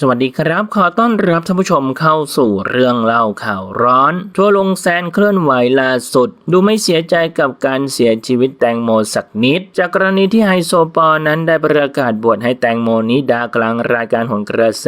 สวัสดีครับ ขอต้อนรับท่านผู้ชมเข้าสู่เรื่องเล่าข่าวร้อน ทั่วลงแซนเคลื่อนไหวล่าสุด ดูไม่เสียใจกับการเสียชีวิตแตงโมสักนิด จากกรณีที่ไฮโซปอนั้นได้ประกาศบวชให้แตงโมนิดากลางรายการหนกระแส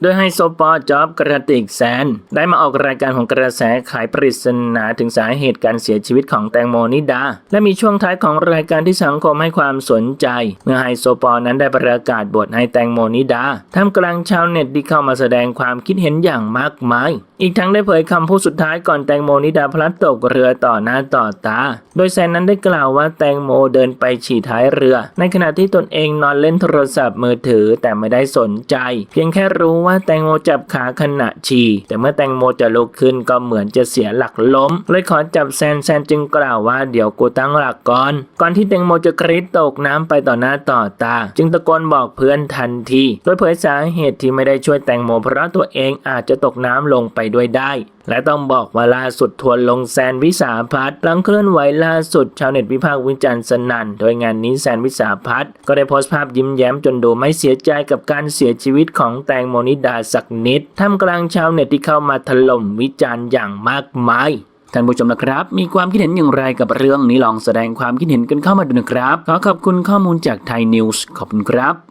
โดยไฮโซปอจอบกระติกแซน ได้มาออกรายการหนกระแสขายปริศนาถึงสาเหตุการเสียชีวิตของแตงโมนิดา และมีช่วงท้ายของรายการที่สังคมให้ความสนใจ เมื่อไฮโซปอนั้นได้ประกาศบวชให้แตงโมนิดาท่ามกลางชาวเน็ตที่เข้ามาแสดงความคิดเห็นอย่างมากมาย อีกทั้งได้เผยคำพูดสุดท้ายก่อนแตงโมนิดาพลัดตกเรือต่อหน้าต่อตา โดยแซนนั้นได้กล่าวว่าแตงโมเดินไปฉี่ท้ายเรือ ในขณะที่ตนเองนอนเล่นโทรศัพท์มือถือแต่ไม่ได้สนใจ เพียงแค่รู้ว่าแตงโมจับขาขณะฉี่แต่เมื่อแตงโมจะลุกขึ้นก็เหมือนจะเสียหลักล้ม เลยขอจับแซนแซนจึงกล่าวว่าเดี๋ยวกูตั้งหลักก่อน ก่อนที่แตงโมจะกรีดตกน้ำไปต่อหน้าต่อตา จึงตะโกนบอกเพื่อนทันที โดยเผยสาเหตุที่ไม่ได้ช่วยแตงโมเพราะตัวเองอาจจะตกน้ำลงไปด้วยได้ และต้องบอกว่าล่าสุดทวนลงแซนวิสาพัฒน์หลังเคลื่อนไหวล่าสุดชาวเน็ตวิพากษ์วิจารณ์สนั่น โดยงานนี้แซนวิสาพัฒน์ก็ได้โพสต์ภาพยิ้มแย้มจนดูไม่เสียใจกับการเสียชีวิตของแตงโมนิดาสักนิดท่ามกลางชาวเน็ตที่เข้ามาถล่มวิจารณ์อย่างมากมายท่านผู้ชมนะครับ มีความคิดเห็นอย่างไรกับเรื่องนี้ลองแสดงความคิดเห็นกันเข้ามาดูนะครับ ขอขอบคุณข้อมูลจากไทยนิวส์ขอบคุณครับ